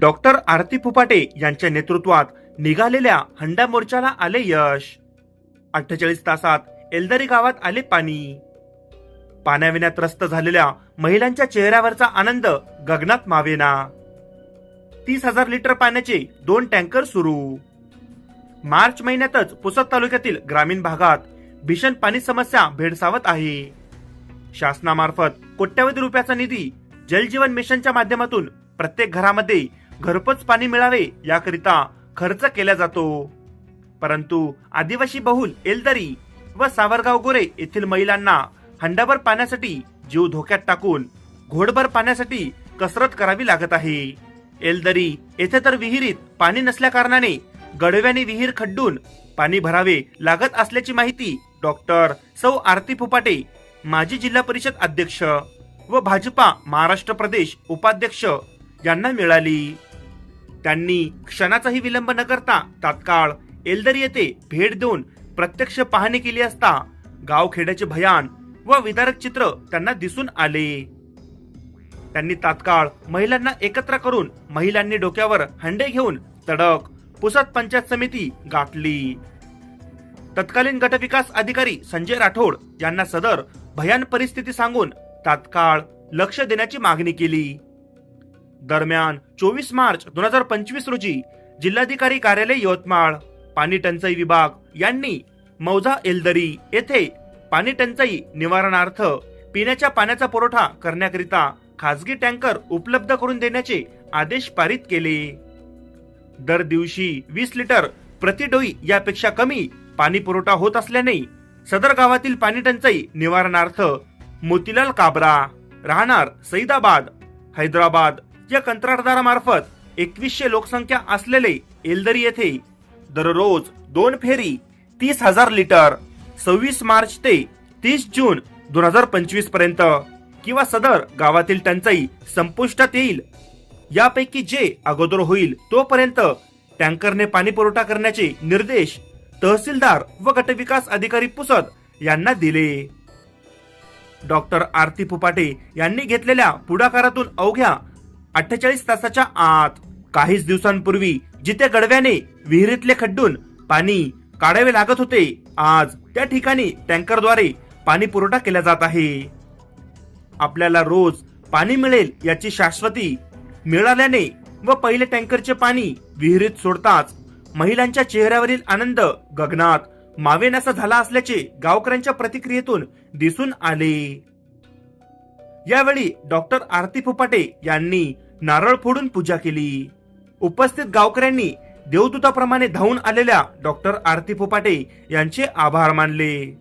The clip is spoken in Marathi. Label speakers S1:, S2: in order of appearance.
S1: डॉक्टर आरती फुपाटे यांच्या नेतृत्वात निघालेल्या हंडा मोर्चाला आले यश. अठ्ठेचाळीस तासात एलदरी गावात आले पाणी. पाण्याविना त्रस्त झालेल्या महिलांच्या चेहऱ्यावरचा आनंद गगनात मावेना. तीस हजार लिटर पाण्याचे दोन टँकर सुरू. मार्च महिन्यातच पुसद तालुक्यातील ग्रामीण भागात भीषण पाणी समस्या भेडसावत आहे. शासनामार्फत कोट्यवधी रुपयाचा निधी जलजीवन मिशनच्या माध्यमातून प्रत्येक घरामध्ये घरपोच पाणी मिळावे याकरिता खर्च केला जातो. परंतु आदिवासी बहुल एलदरी व सावरगाव गोरे येथील महिलांना हंडाभर पाण्यासाठी जीव धोक्यात टाकून घोडभर पाण्यासाठी कसरत करावी लागत आहे. एलदरी येथे तर विहिरीत पाणी नसल्या कारणाने गडव्याने विहीर खड्डून पाणी भरावे लागत असल्याची माहिती डॉक्टर सौ आरती फुपाटे माजी जिल्हा परिषद अध्यक्ष व भाजपा महाराष्ट्र प्रदेश उपाध्यक्ष यांना मिळाली. त्यांनी क्षणाचाही विलंब न करता तात्काळ एल्दर येथे भेट देऊन प्रत्यक्ष पाहणी केली असता गावखेड्याचे भयान व विदारक चित्र त्यांना दिसून आले. त्यांनी तात्काळ महिलांना एकत्र करून महिलांनी डोक्यावर हंडे घेऊन तडक पुसद पंचायत समिती गाठली. तत्कालीन गटविकास अधिकारी संजय राठोड यांना सदर भयान परिस्थिती सांगून तात्काळ लक्ष देण्याची मागणी केली. दरम्यान चोवीस मार्च दोन हजार पंचवीस रोजी जिल्हाधिकारी कार्यालय यवतमाळ पाणी टंचाई विभाग यांनी मौजा एलदरी येथे पाणी टंचाई निवारणार्थ पिण्याच्या पाण्याचा पुरवठा करण्याकरिता खासगी टँकर उपलब्ध करून देण्याचे आदेश पारित केले. दर दिवशी वीस लिटर प्रति डोई यापेक्षा कमी पाणी पुरवठा होत असल्याने सदर गावातील पाणी टंचाई निवारणार्थ मोतीलाल काबरा राहणार सईदाबाद हैदराबाद या कंत्राटदारामार्फत एकवीसशे लोकसंख्या असलेले एलदरी येथे दररोज दोन फेरी तीस हजार लिटर सव्वीस मार्च ते तीस जून दोन हजार पंचवीसपर्यंत. किंवा सदर गावातील टंचाई संपुष्टात येईल. यापैकी जे अगोदर होईल तोपर्यंत टँकरने पाणी पुरवठा करण्याचे निर्देश तहसीलदार व गटविकास अधिकारी पुसद यांना दिले. डॉक्टर आरती फुपाटे यांनी घेतलेल्या पुढाकारातून अवघ्या अठ्ठेचाळीस तासाच्या आत काहीच दिवसांपूर्वी जिथे गडव्याने विहिरीतले खड्डून पाणी काढावे लागत होते आज त्या ठिकाणी टँकरद्वारे पाणी पुरवठा केला जात आहे. आपल्याला रोज पाणी मिळेल याची शाश्वती मिळाल्याने व पहिले टँकरचे पाणी विहिरीत सोडताच महिलांच्या चेहऱ्यावरील आनंद गगनात मावेनासा झाला असल्याचे गावकऱ्यांच्या प्रतिक्रियेतून दिसून आले. यावेळी डॉक्टर आरती फुपाटे यांनी नारळ फोडून पूजा केली. उपस्थित गावकऱ्यांनी देवदूताप्रमाणे धावून आलेल्या डॉक्टर आरती फोपाटे यांचे आभार मानले.